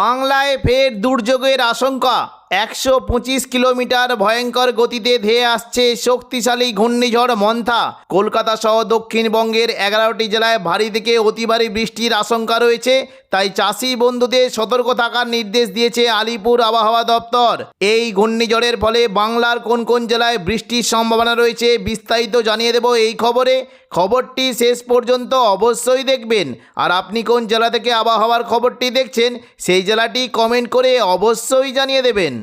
বাংলায় ফের দুর্যোগের আশঙ্কা। একশো পঁচিশ কিলোমিটার ভয়ঙ্কর গতিতে ধেয়ে আসছে শক্তিশালী ঘূর্ণিঝড় মন্থা। কলকাতা সহ দক্ষিণবঙ্গের এগারোটি জেলায় ভারী থেকে অতি ভারী বৃষ্টির আশঙ্কা রয়েছে। তাই চাষি বন্ধুদের সতর্ক থাকার নির্দেশ দিয়েছে আলিপুর আবহাওয়া দপ্তর। এই ঘূর্ণিঝড়ের ফলে বাংলার কোন কোন জেলায় বৃষ্টির সম্ভাবনা রয়েছে বিস্তারিত জানিয়ে দেব এই খবরে। খবরটি শেষ পর্যন্ত অবশ্যই দেখবেন। আর আপনি কোন জেলা থেকে আবহাওয়ার খবরটি দেখছেন, সেই জেলাটি কমেন্ট করে অবশ্যই জানিয়ে দেবেন।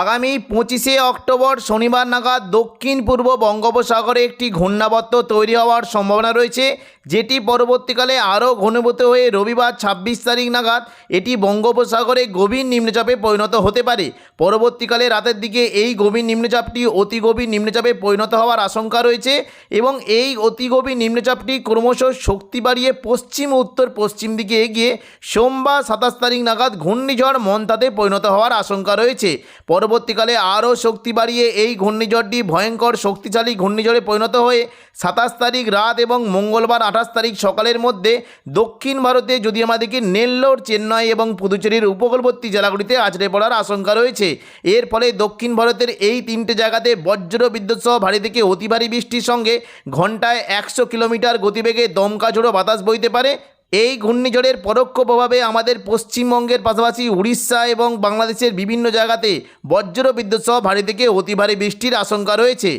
আগামী পঁচিশে অক্টোবর শনিবার নাগাদ দক্ষিণ পূর্ব বঙ্গোপসাগরে একটি ঘূর্ণাবর্ত তৈরি হওয়ার সম্ভাবনা রয়েছে, যেটি পরবর্তীকালে আরও ঘনীভূত হয়ে রবিবার ছাব্বিশ তারিখ নাগাদ এটি বঙ্গোপসাগরে গভীর নিম্নচাপে পরিণত হতে পারে। পরবর্তীকালে রাতের দিকে এই গভীর নিম্নচাপটি অতি গভীর নিম্নচাপে পরিণত হওয়ার আশঙ্কা রয়েছে এবং এই অতি গভীর নিম্নচাপটি ক্রমশ শক্তি বাড়িয়ে পশ্চিম, উত্তর, পশ্চিম দিকে এগিয়ে সোমবার সাতাশ তারিখ নাগাদ ঘূর্ণিঝড় মন্তাতে পরিণত হওয়ার আশঙ্কা রয়েছে। পরবর্তীকালে আরও শক্তি বাড়িয়ে এই ঘূর্ণিঝড়টি ভয়ঙ্কর শক্তিশালী ঘূর্ণিঝড়ে পরিণত হয়ে সাতাশ তারিখ রাত এবং মঙ্গলবার আঠাশ তারিখ সকালের মধ্যে দক্ষিণ ভারতে যদি আমাদেরকে নেল্লোর, চেন্নাই এবং পুদুচেরির উপকূলবর্তী জেলাগুলিতে আছড়ে পড়ার আশঙ্কা রয়েছে। এর ফলে দক্ষিণ ভারতের এই তিনটে জায়গাতে বজ্র বিদ্যুৎ সহ ভারী থেকে অতি ভারী বৃষ্টির সঙ্গে ঘন্টায় একশো কিলোমিটার গতিবেগে দমকা ঝোড়ো বাতাস বইতে পারে। এই ঘূর্ণিঝড়ের পরোক্ষ প্রভাবে আমাদের পশ্চিমবঙ্গের পাশাপাশি উড়িষ্যা এবং বাংলাদেশের বিভিন্ন জায়গাতে বজ্র বিদ্যুৎ সহ ভারী থেকে অতি ভারী বৃষ্টির আশঙ্কা রয়েছে।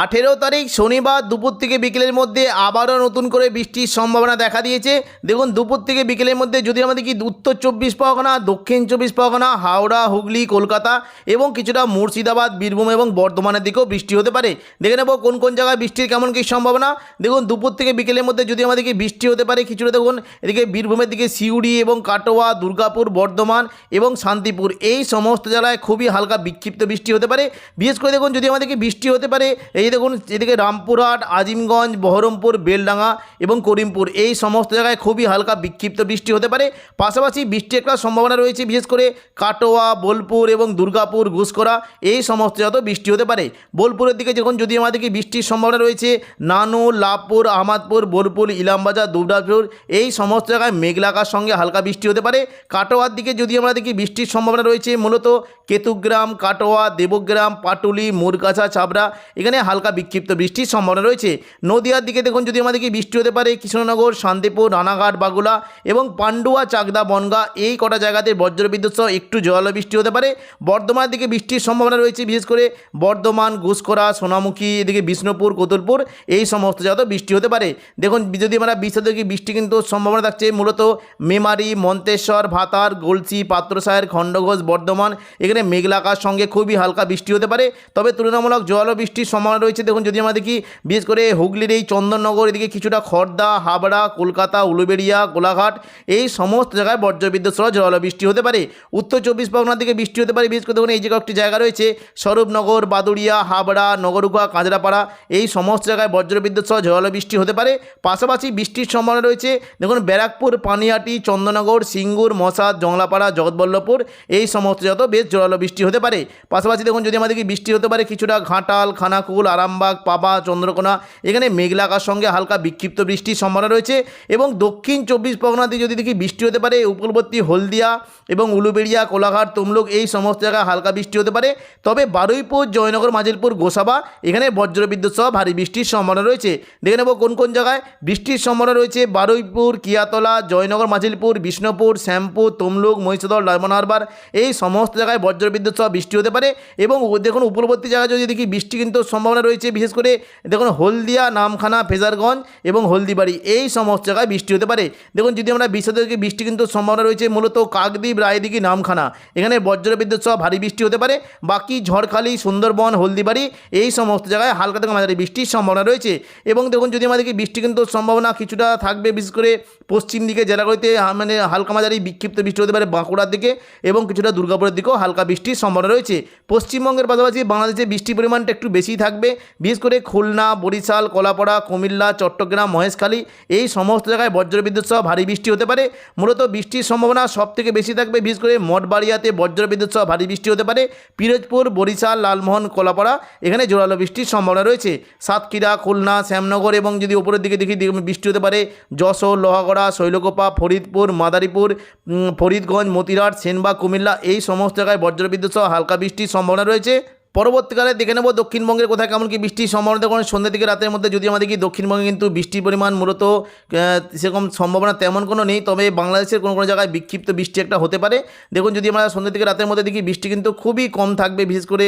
আঠেরো তারিখ শনিবার দুপুর থেকে বিকেলের মধ্যে আবারও নতুন করে বৃষ্টির সম্ভাবনা দেখা দিয়েছে। দেখুন, দুপুর থেকে বিকেলের মধ্যে যদি আমাদের কি উত্তর চব্বিশ পরগনা, দক্ষিণ চব্বিশ পরগনা, হাওড়া, হুগলি, কলকাতা এবং কিছুটা মুর্শিদাবাদ, বীরভূম এবং বর্ধমানের দিকেও বৃষ্টি হতে পারে। দেখে নেব কোন কোন জায়গায় বৃষ্টির কেমন কী সম্ভাবনা। দেখুন, দুপুর থেকে বিকেলের মধ্যে যদি আমাদেরকে বৃষ্টি হতে পারে, কিছুটা দেখুন, এদিকে বীরভূমের দিকে সিউড়ি এবং কাটোয়া, দুর্গাপুর, বর্ধমান এবং শান্তিপুর এই সমস্ত জেলায় খুবই হালকা বিক্ষিপ্ত বৃষ্টি হতে পারে। বিশেষ করে দেখুন, যদি আমাদেরকে বৃষ্টি হতে পারে এই দেখুন, এদিকে রামপুরহাট, আজিমগঞ্জ, বহরমপুর, বেলডাঙ্গা এবং করিমপুর, এই সমস্ত জায়গায় খুবই হালকা বিক্ষিপ্ত বৃষ্টি হতে পারে। পাশাপাশি বৃষ্টি একটা সম্ভাবনা রয়েছে, বিশেষ করে কাটোয়া, বোলপুর এবং দুর্গাপুর ঘুষকরা এই সমস্ত যত বৃষ্টি হতে পারে। বোলপুরের দিকে যখন যদি আমাদেরকে বৃষ্টির সম্ভাবনা রয়েছে, নানু, লাভপুর, আহমাদপুর, বোলপুর, ইলামবাজার, দুবরাজপুর, এই সমস্ত জায়গায় মেঘলাকার সঙ্গে হালকা বৃষ্টি হতে পারে। কাটোয়ার দিকে যদি আমরা দেখি বৃষ্টির সম্ভাবনা রয়েছে, মূলত কেতুগ্রাম, কাটোয়া, দেবগ্রাম, পাটুলি, মুরগাছা চাবড়া এখানে হালকা বিক্ষিপ্ত বৃষ্টির সম্ভাবনা রয়েছে। নদীয়ার দিকে দেখুন, যদি আমাদেরকে বৃষ্টি হতে পারে, কৃষ্ণনগর, শান্তিপুর, রানাঘাট, বাগুলা এবং পান্ডুয়া, চাকদা, বনগা এই কটা জায়গাতে বজ্রবিদ্যুৎ সহ একটু জল বৃষ্টি হতে পারে। বর্ধমানের দিকে বৃষ্টির সম্ভাবনা রয়েছে, বিশেষ করে বর্ধমান ঘুষকরা সোনামুখী, এদিকে বিষ্ণুপুর, কোতুলপুর এই সমস্ত জায়গাতে বৃষ্টি হতে পারে। দেখুন, যদি আমরা বিশ্বত দেখি, বৃষ্টি কিন্তু সম্ভাবনা থাকছে মূলত মেমারি, মন্তেশ্বর, ভাতার গলসি পাত্রসায়ের খণ্ডঘোষ, বর্ধমান। এখানে মেঘলাকার সঙ্গে খুবই হালকা বৃষ্টি হতে পারে। তবে তুলনামূলক জল বৃষ্টির সম্ভাবনা রয়েছে। দেখুন, যদি আমরা দেখি, বিশেষ করে হুগলির এই চন্দননগর, এদিকে কিছুটা খড়দা হাবড়া, কলকাতা, উলুবেড়িয়া, গোলাঘাট, এই সমস্ত জায়গায় বজ্রবিদ্যুৎ সহ জল বৃষ্টি হতে পারে। উত্তর চব্বিশ পরগনার দিকে বৃষ্টি হতে পারে। বিশেষ করে দেখুন, এই যে কয়েকটি জায়গা রয়েছে, স্বরূপনগর, বাদুড়িয়া, হাবড়া নগরুকা কাঁচরাপাড়া, এই সমস্ত জায়গায় বজ্রবিদ্যুৎ সহ জল বৃষ্টি হতে পারে। পাশাপাশি বৃষ্টির সম্ভাবনা রয়েছে, দেখুন, ব্যারাকপুর, পানিহাটি, চন্দননগর, সিঙ্গুর, মশাদ, জংলাপাড়া, জগৎবল্লভপুর, এই সমস্ত যত বেশ জোরালো বৃষ্টি হতে পারে। পাশাপাশি দেখুন, যদি আমাদেরকে বৃষ্টি হতে পারে কিছুটা ঘাটাল, খানাকুল আরামবাগ, পাবা, চন্দ্রকোনা, এখানে মেঘলাকার সঙ্গে হালকা বিক্ষিপ্ত বৃষ্টির সম্ভাবনা রয়েছে এবং দক্ষিণ চব্বিশ পরগনাতে যদি দেখি বৃষ্টি হতে পারে, উপকূলবর্তী হলদিয়া এবং উলুবেড়িয়া, কোলাঘাট, তমলুক এই সমস্ত জায়গায় হালকা বৃষ্টি হতে পারে। তবে বারুইপুর, জয়নগর, মাজিলপুর, গোসাবা, এখানে বজ্রবিদ্যুৎ সহ ভারী বৃষ্টির সম্ভাবনা রয়েছে। দেখে নেব কোন কোন জায়গায় বৃষ্টির সম্ভাবনা রয়েছে। বারুইপুর, কিয়াতলা, জয়নগর, মাজিলপুর, বিষ্ণুপুর, শ্যামপুর, তমলুক, মহিষাদল ডায়মন্ড হারবার, এই সমস্ত জায়গায় বজ্রবিদ্যুৎ সহ বৃষ্টি হতে পারে এবং দেখুন উপকূলবর্তী জায়গায় যদি দেখি বৃষ্টি কিন্তু সম্ভাবনা রয়েছে, বিশেষ করে দেখুন হলদিয়া, নামখানা, ফেজারগঞ্জ এবং হলদিবাড়ি, এই সমস্ত জায়গায় বৃষ্টি হতে পারে। দেখুন যদি আমরা বিশ্বত দেখি বৃষ্টি কিন্তু সম্ভাবনা রয়েছে, মূলত কাকদ্বীপ, রায়দিঘি, নামখানা, এখানে বজ্রবিদ্যুৎ সহ ভারী বৃষ্টি হতে পারে। বাকি ঝড়খালি, সুন্দরবন, হলদিবাড়ি, এই সমস্ত জায়গায় হালকা থেকে মাঝারি বৃষ্টির সম্ভাবনা রয়েছে এবং দেখুন যদি আমাদেরকে বৃষ্টি কিন্তু সম্ভাবনা কিছুটা থাকবে, বিশেষ করে পশ্চিম দিকে জেলাগুলিতে মানে হালকা মাঝারি বিক্ষিপ্ত বৃষ্টি হতে পারে বাঁকুড়ার দিকে এবং কিছুটা দুর্গাপুরের দিকেও হালকা বৃষ্টির সম্ভাবনা রয়েছে। পশ্চিমবঙ্গের পাশাপাশি বাংলাদেশে বৃষ্টির পরিমাণটা একটু বেশি থাকবে। থাকবে। বিশেষ করে খুলনা, বরিশাল, কলাপাড়া, কুমিল্লা, চট্টগ্রাম, মহেশখালী এই সমস্ত জায়গায় বজ্রবিদ্যুৎ সহ ভারী বৃষ্টি হতে পারে। মূলত বৃষ্টির সম্ভাবনা সব থেকে বেশি থাকবে। বিশেষ করে মঠবাড়িয়াতে বজ্রবিদ্যুৎ সহ ভারী বৃষ্টি হতে পারে। পিরোজপুর, বরিশাল, লালমোহন, কলাপাড়া এখানে জোরালো বৃষ্টির সম্ভাবনা রয়েছে। সাতক্ষীরা, খুলনা, শ্যামনগর এবং যদি উপরের দিকে দেখি বৃষ্টি হতে পারে। যশোর, লোহাগড়া, শৈলকোপা, ফরিদপুর, মাদারীপুর ফরিদগঞ্জ, মতিরাট, সেনবাগ, কুমিল্লা এই সমস্ত জায়গায় বজ্রবিদ্যুৎ সহ হালকা বৃষ্টির সম্ভাবনা রয়েছে। পরবর্তীকালে দেখে নেব দক্ষিণবঙ্গের কোথায় কেমন কি বৃষ্টির সম্ভাবনা। দেখুন সন্ধ্যা থেকে রাতের মধ্যে যদি আমাদের কি দক্ষিণবঙ্গে কিন্তু বৃষ্টির পরিমাণ মূলত সেরকম সম্ভাবনা তেমন কোনো নেই। তবে বাংলাদেশের কোনো কোনো জায়গায় বিক্ষিপ্ত বৃষ্টি একটা হতে পারে। দেখুন, যদি আমরা সন্ধ্যা থেকে রাতের মধ্যে দেখি, বৃষ্টি কিন্তু খুবই কম থাকবে। বিশেষ করে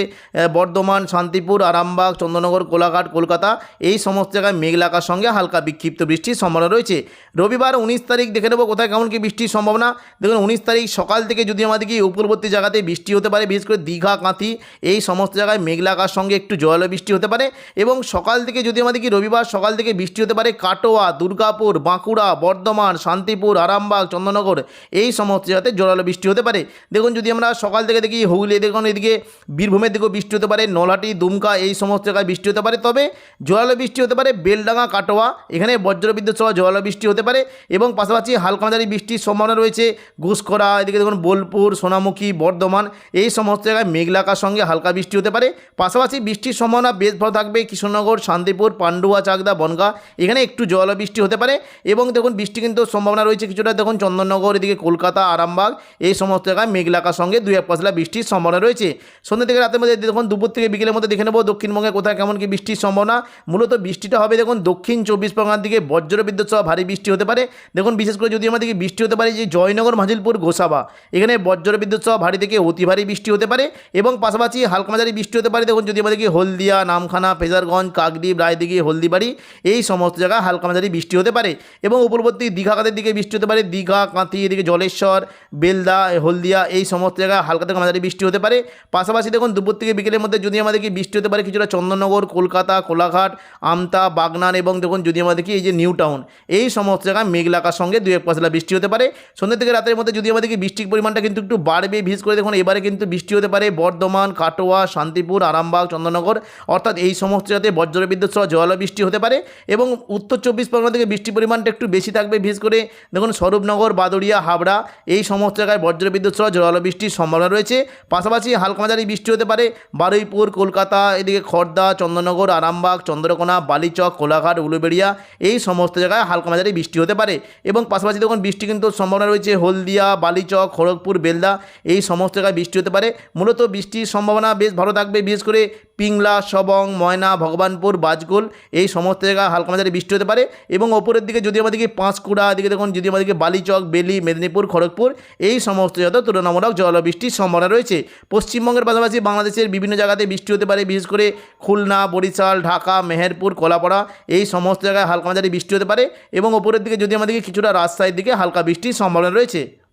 বর্ধমান, শান্তিপুর, আরামবাগ, চন্দ্রনগর, কোলাঘাট, কলকাতা, এই সমস্ত জায়গায় মেঘলা আকার সঙ্গে হালকা বিক্ষিপ্ত বৃষ্টির সম্ভাবনা রয়েছে। রবিবার উনিশ তারিখ দেখে নেব কোথায় কেমন কি বৃষ্টির সম্ভাবনা। দেখুন, উনিশ তারিখ সকাল থেকে যদি আমাদের কি উপরবর্তী জায়গাতে বৃষ্টি হতে পারে, বিশেষ করে দীঘা, কাঁথি, এই সমস্ত জায়গায় মেঘলা আকার সঙ্গে একটু জল বৃষ্টি হতে পারে এবং সকাল থেকে যদি আমাদের কি রবিবার সকাল থেকে বৃষ্টি হতে পারে, কাটোয়া, দুর্গাপুর, বাঁকুড়া, বর্ধমান, শান্তিপুর, আরামবাগ, চন্দ্রনগর, এই সমস্ত জায়গাতে জোরালো বৃষ্টি হতে পারে। দেখুন, যদি আমরা সকাল থেকে দেখি হুগলি, দেখুন, এদিকে বীরভূমের দিকেও বৃষ্টি হতে পারে নলাটি দুমকা, এই সমস্ত জায়গায় বৃষ্টি হতে পারে। তবে জোরালো বৃষ্টি হতে পারে বেলডাঙ্গা, কাটোয়া, এখানে বজ্রবিদ্যুৎ সহ জোরালো বৃষ্টি হতে পারে এবং পাশাপাশি হালকা মাঝারি বৃষ্টির সম্ভাবনা রয়েছে। ঘুষখরা এদিকে দেখুন, বোলপুর, সোনামুখী, বর্ধমান, এই সমস্ত জায়গায় মেঘলা আকার সঙ্গে হালকা বৃষ্টি হতে পারে। পাশাপাশি বৃষ্টির সম্ভাবনা বেশ ভালো থাকবে। কৃষ্ণনগর, শান্তিপুর, পান্ডুয়া, চাকদা, বনগা, এখানে একটু জল বৃষ্টি হতে পারে। এবং দেখুন, বৃষ্টি কিন্তু সম্ভাবনা রয়েছে কিছুটা। দেখুন, চন্দননগর, এদিকে কলকাতা, আরামবাগ, এই সমস্ত জায়গায় মেঘলাকার সঙ্গে দুই এক পাশলা বৃষ্টির সম্ভাবনা রয়েছে। সন্ধ্যা থেকে রাতের মধ্যে দেখুন, দুপুর থেকে বিকেলের মধ্যে দেখে নেব দক্ষিণবঙ্গে কোথায় কেমন কি বৃষ্টির সম্ভাবনা। মূলত বৃষ্টিটা হবে দেখুন, দক্ষিণ চব্বিশ পরগনার দিকে বজ্র বিদ্যুৎ সহ ভারী বৃষ্টি হতে পারে। দেখুন, বিশেষ করে যদি আমাদেরকে বৃষ্টি হতে পারে যে জয়নগর, মাজিলপুর, গোসাবা, এখানে বজ্র বিদ্যুৎ সহ ভারী থেকে অতি ভারী বৃষ্টি হতে পারে। এবং পাশাপাশি হালকা মাঝারি বৃষ্টি হতে পারে। দেখুন, যদি আমাদের আমাদেরকে হলদিয়া, নামখানা ফেজারগঞ্জ কাকদ্বীপ, রায়দিঘি, হলদিবাড়ি এই সমস্ত জায়গায় হালকা মাঝারি বৃষ্টি হতে পারে এবং উপরবর্তী দীঘা কাদের দিকে বৃষ্টি হতে পারে। দীঘা, কাঁথি, এদিকে জলেশ্বর, বেলদা, হলদিয়া এই সমস্ত জায়গায় হালকা থেকে মাঝারি বৃষ্টি হতে পারে। পাশাপাশি দেখুন, দুপুর থেকে বিকেলের মধ্যে যদি আমাদেরকে বৃষ্টি হতে পারে, কিছুটা চন্দননগর কলকাতা, কোলাঘাট, আমতা, বাগনান এবং দেখুন, যদি আমাদেরকে এই যে নিউ টাউন এই সমস্ত জায়গায় মেঘলাকার সঙ্গে দু এক পাশলা বৃষ্টি হতে পারে। সন্ধ্যা থেকে রাতের মধ্যে যদি আমাদেরকে বৃষ্টির পরিমাণটা কিন্তু একটু বাড়বে। ভিজ করে দেখুন, এবারে কিন্তু বৃষ্টি হতে পারে বর্ধমান, কাটোয়া শান্তিপুর, আরামবাগ চন্দননগর অর্থাৎ এই সমস্ত জায়গাতে বজ্রবিদ্যুৎ সহ জল বৃষ্টি হতে পারে এবং উত্তর চব্বিশ পরগনা থেকে বৃষ্টির পরিমাণটা একটু বেশি থাকবে, বিশেষ করে দেখুন স্বরূপনগর, বাদুড়িয়া, হাবড়া, এই সমস্ত জায়গায় বজ্রবিদ্যুৎ সহ জল বৃষ্টির সম্ভাবনা রয়েছে। পাশাপাশি হালকা মাঝারি বৃষ্টি হতে পারে, বারুইপুর, কলকাতা, এদিকে খড়দা চন্দননগর আরামবাগ, চন্দ্রকোনা, বালিচক, কোলাঘাট, উলুবেড়িয়া, এই সমস্ত জায়গায় হালকা মাঝারি বৃষ্টি হতে পারে এবং পাশাপাশি দেখুন বৃষ্টি কিন্তু সম্ভাবনা রয়েছে হলদিয়া, বালিচক, খড়গপুর, বেলদা, এই সমস্ত জায়গায় বৃষ্টি হতে পারে। মূলত বৃষ্টির সম্ভাবনা বেশ ভালো থাকবে, বিশেষ করে পিংলা, সবং, ময়না, ভগবানপুর, বাজগোল, এই সমস্ত জায়গায় হালকা মাঝারি বৃষ্টি হতে পারে। এবং ওপরের দিকে যদি আমাদেরকে পাঁশকুড়া এদিকে দেখুন, যদি আমাদেরকে বালিচক, বেলি, মেদিনীপুর, খড়গপুর, এই সমস্ত জায়গাতে তুলনামূলক জলবৃষ্টির সম্ভাবনা রয়েছে। পশ্চিমবঙ্গের পাশাপাশি বাংলাদেশের বিভিন্ন জায়গাতে বৃষ্টি হতে পারে, বিশেষ করে খুলনা, বরিশাল, ঢাকা, মেহেরপুর, কলাপাড়া, এই সমস্ত জায়গায় হালকা মাঝারি বৃষ্টি হতে পারে। এবং ওপরের দিকে যদি আমাদেরকে কিছুটা রাজশাহীর দিকে হালকা বৃষ্টির সম্ভাবনা রয়েছে।